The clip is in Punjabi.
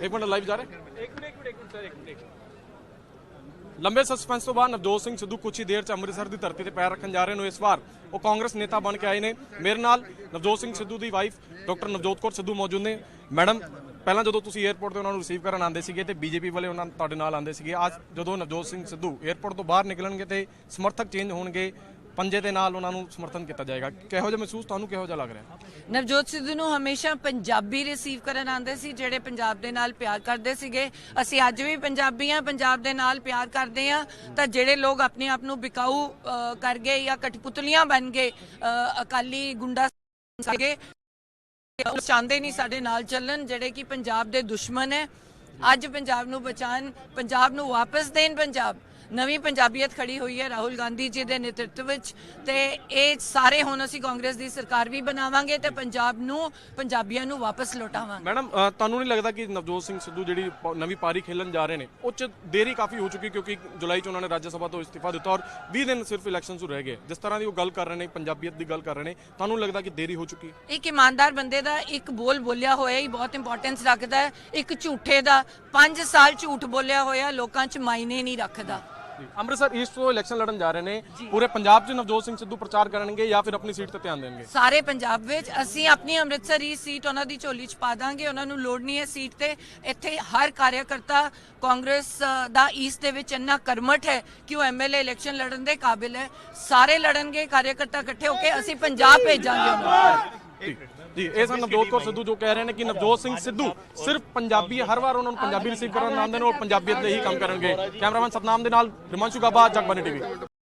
ਇੱਕ ਮਿੰਟ ਲਾਈਵ ਜਾ ਰਿਹਾ ਲੰਬੇ ਸਸਪੈਂਸ ਤੋਂ ਬਾਅਦ ਨਵਜੋਤ ਸਿੰਘ ਸਿੱਧੂ ਕੁਛ ਹੀ ਦੇਰ ਚ ਅੰਮ੍ਰਿਤਸਰ ਦੀ ਧਰਤੀ ਤੇ ਪੈਰ ਰੱਖਣ ਜਾ ਰਹੇ ਨੇ ਇਸ ਵਾਰ ਉਹ ਕਾਂਗਰਸ ਨੇਤਾ ਬਣ ਕੇ ਆਏ ਨੇ ਮੇਰੇ ਨਾਲ ਨਵਜੋਤ ਸਿੰਘ ਸਿੱਧੂ ਦੀ ਵਾਈਫ ਡਾਕਟਰ ਨਵਜੋਤ ਕੌਰ ਸਿੱਧੂ ਮੌਜੂਦ ਨੇ ਮੈਡਮ ਪਹਿਲਾਂ ਜਦੋਂ ਤੁਸੀਂ 에ਅਰਪੋਰਟ ਤੇ ਉਹਨਾਂ ਨੂੰ ਰਿਸੀਵ ਕਰਨ ਆਉਂਦੇ ਸੀਗੇ ਤੇ ਬੀਜੇਪੀ ਵਾਲੇ ਉਹਨਾਂ ਤੁਹਾਡੇ ਨਾਲ ਆਉਂਦੇ ਸੀਗੇ ਅੱਜ ਜਦੋਂ ਨਵਜੋਤ ਸਿੰਘ ਸਿੱਧੂ 에ਅਰਪੋਰਟ ਤੋਂ ਬਾਹਰ ਨਿਕਲਣਗੇ ਤੇ ਸਮਰਥਕ ਚੇਂਜ ਹੋਣਗੇ ਪੰਜੇ ਦੇ ਨਾਲ ਉਹਨਾਂ ਨੂੰ ਸਮਰਥਨ ਕੀਤਾ ਜਾਏਗਾ। ਕਿਹੋ ਜਿਹਾ ਮਹਿਸੂਸ ਤੁਹਾਨੂੰ ਕਿਹੋ ਜਿਹਾ ਲੱਗ ਰਿਹਾ? ਨਵਜੋਤ ਸਿੱਧੂ ਨੂੰ ਹਮੇਸ਼ਾ ਪੰਜਾਬੀ ਰਿਸੀਵ ਕਰਨ ਆਉਂਦੇ ਸੀ ਜਿਹੜੇ ਪੰਜਾਬ ਦੇ ਨਾਲ ਪਿਆਰ ਕਰਦੇ ਸੀਗੇ। ਅਸੀਂ ਅੱਜ ਵੀ ਪੰਜਾਬੀ ਆ ਪੰਜਾਬ ਦੇ ਨਾਲ ਪਿਆਰ ਕਰਦੇ ਆ ਤਾਂ ਜਿਹੜੇ ਲੋਕ ਆਪਣੇ ਆਪ ਨੂੰ ਬਿਕਾਊ ਅ, ਕਰ ਗਏ ਜਾਂ ਕਠਪੁਤਲੀਆਂ ਬਣ ਗਏ ਅ, ਅਕਾਲੀ ਗੁੰਡਾ ਸੀਗੇ ਉਹ ਚਾਹੁੰਦੇ ਨਹੀਂ ਸਾਡੇ ਨਾਲ ਚੱਲਣ ਜਿਹੜੇ ਕਿ ਪੰਜਾਬ ਦੇ ਦੁਸ਼ਮਣ ਹੈ। ਅੱਜ ਪੰਜਾਬ ਨੂੰ ਬਚਾਉਣ ਪੰਜਾਬ ਨੂੰ ਵਾਪਸ ਦੇਣ ਪੰਜਾਬ। ਨਵੀਂ ਪੰਜਾਬੀਅਤ ਖੜੀ ਹੋਈ ਹੈ ਰਾਹੁਲ ਗਾਂਧੀ ਜੀ ਦੇ ਨੇਤਰਤਵ ਵਿੱਚ ਤੇ ਇਹ ਸਾਰੇ ਹੁਣ ਅਸੀਂ ਕਾਂਗਰਸ ਦੀ ਸਰਕਾਰ ਵੀ ਬਣਾਵਾਂਗੇ ਤੇ ਪੰਜਾਬ ਨੂੰ ਪੰਜਾਬੀਆਂ ਨੂੰ ਵਾਪਸ ਲੌਟਾਵਾਂਗੇ। ਮੈਡਮ ਤੁਹਾਨੂੰ ਨਹੀਂ ਲੱਗਦਾ ਕਿ ਨਵਜੋਤ ਸਿੰਘ ਸਿੱਧੂ ਜਿਹੜੀ ਨਵੀਂ ਪਾਰੀ ਖੇਲਣ ਜਾ ਰਹੇ ਨੇ ਉਹ ਚ ਦੇਰੀ ਕਾਫੀ ਹੋ ਚੁੱਕੀ ਕਿਉਂਕਿ ਜੁਲਾਈ ਚ ਉਹਨਾਂ ਨੇ ਰਾਜ ਸਭਾ ਤੋਂ ਇਸਤੀਫਾ ਦਿੱਤਾ ਔਰ 20 ਦਿਨ ਸਿਰਫ ਇਲੈਕਸ਼ਨ ਤੋਂ ਰਹਿ ਗਏ। ਜਿਸ ਤਰ੍ਹਾਂ ਦੀ ਉਹ ਗੱਲ ਕਰ ਰਹੇ ਨੇ ਪੰਜਾਬੀਅਤ ਦੀ ਗੱਲ ਕਰ ਰਹੇ ਨੇ ਤੁਹਾਨੂੰ ਲੱਗਦਾ ਕਿ ਦੇਰੀ ਹੋ ਚੁੱਕੀ ਹੈ? ਇੱਕ ਇਮਾਨਦਾਰ ਬੰਦੇ ਦਾ ਇੱਕ ਬੋਲ ਬੋਲਿਆ ਹੋਇਆ ਹੀ ਬਹੁਤ ਇੰਪੋਰਟੈਂਸ ਰੱਖਦਾ ਹੈ। ਇੱਕ ਝੂਠੇ ਦਾ 5 ਸਾਲ ਝੂਠ ਬੋਲਿਆ ਹੋਇਆ ਲੋਕਾਂ 'ਚ ਮਾਇਨੇ ਨਹੀਂ ਰੱਖਦਾ। ਅੰਮ੍ਰਿਤਸਰ ਈਸਟ ਤੋਂ ਇਲੈਕਸ਼ਨ ਲੜਨ ਜਾ ਰਹੇ ਨੇ। ਪੂਰੇ ਪੰਜਾਬ 'ਚ ਨਵਜੋਤ ਸਿੰਘ ਸਿੱਧੂ ਪ੍ਰਚਾਰ ਕਰਨਗੇ ਜਾਂ ਫਿਰ ਆਪਣੀ ਸੀਟ ਤੇ ਧਿਆਨ ਦੇਣਗੇ? ਸਾਰੇ ਪੰਜਾਬ ਵਿੱਚ ਅਸੀਂ ਆਪਣੀ ਅੰਮ੍ਰਿਤਸਰੀ ਸੀਟ ਉਹਨਾਂ ਦੀ ਝੋਲੀ 'ਚ ਪਾ ਦਾਂਗੇ। ਉਹਨਾਂ ਨੂੰ ਲੋੜ ਨਹੀਂ ਹੈ ਸੀਟ ਤੇ। ਇੱਥੇ ਹਰ ਕਾਰਿਆਕਰਤਾ ਕਾਂਗਰਸ ਦਾ ਈਸਟ ਦੇ ਵਿੱਚ ਇੰਨਾ ਕਰਮਟ ਹੈ ਕਿ ਉਹ ਐਮਐਲਏ ਇਲੈਕਸ਼ਨ ਲੜਨ ਦੇ ਕਾਬਿਲ ਹੈ। ਸਾਰੇ ਲੜਨਗੇ, ਕਾਰਿਆਕਰਤਾ ਇਕੱਠੇ ਹੋ ਕੇ ਅਸੀਂ ਪੰਜਾਬ ਭੇਜਾਂਗੇ ਉਹਨਾਂ ਨੂੰ। ਜੀ ਜੀ, ਇਹ ਸਨ ਨਵਜੋਤ ਕੌਰ ਸਿੱਧੂ ਜੋ ਕਹਿ ਰਹੇ ਨੇ ਕਿ ਨਵਜੋਤ ਸਿੰਘ ਸਿੱਧੂ ਸਿਰਫ ਪੰਜਾਬੀ, ਹਰ ਵਾਰ ਉਹਨਾਂ ਨੂੰ ਪੰਜਾਬੀ ਰਿਸੀਵ ਕਰਨ ਆਉਂਦੇ ਨੇ ਔਰ ਪੰਜਾਬੀਅਤ ਲਈ ਹੀ ਕੰਮ ਕਰਨਗੇ। ਕੈਮਰਾਮੈਨ ਸਤਨਾਮ ਦੇ ਨਾਲ, ਰਿਮਾਂਸ਼ੂ ਗਾਬਾ ਜਗਬਾਨੀ ਟੀਵੀ।